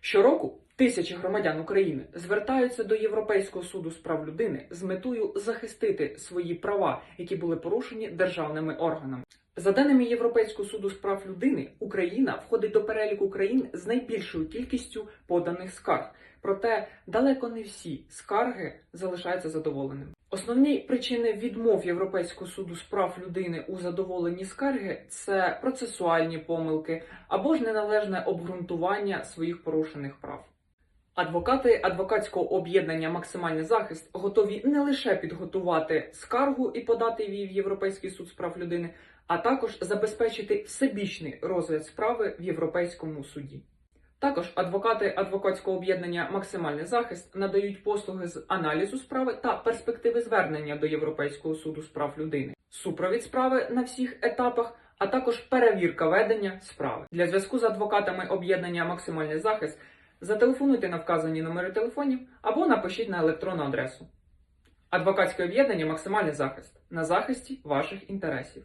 Щороку тисячі громадян України звертаються до Європейського суду з прав людини з метою захистити свої права, які були порушені державними органами. За даними Європейського суду з прав людини, Україна входить до переліку країн з найбільшою кількістю поданих скарг. Проте далеко не всі скарги залишаються задоволеними. Основні причини відмов Європейського суду з прав людини у задоволенні скарги це процесуальні помилки або ж неналежне обґрунтування своїх порушених прав. Адвокати адвокатського об'єднання Максимальний захист готові не лише підготувати скаргу і подати її в Європейський суд з прав людини, а також забезпечити всебічний розгляд справи в Європейському суді. Також адвокати адвокатського об'єднання Максимальний захист надають послуги з аналізу справи та перспективи звернення до Європейського суду з прав людини, супровід справи на всіх етапах, а також перевірка ведення справи. Для зв'язку з адвокатами об'єднання Максимальний захист зателефонуйте на вказані номери телефонів або напишіть на електронну адресу. Адвокатське об'єднання Максимальний захист на захисті ваших інтересів.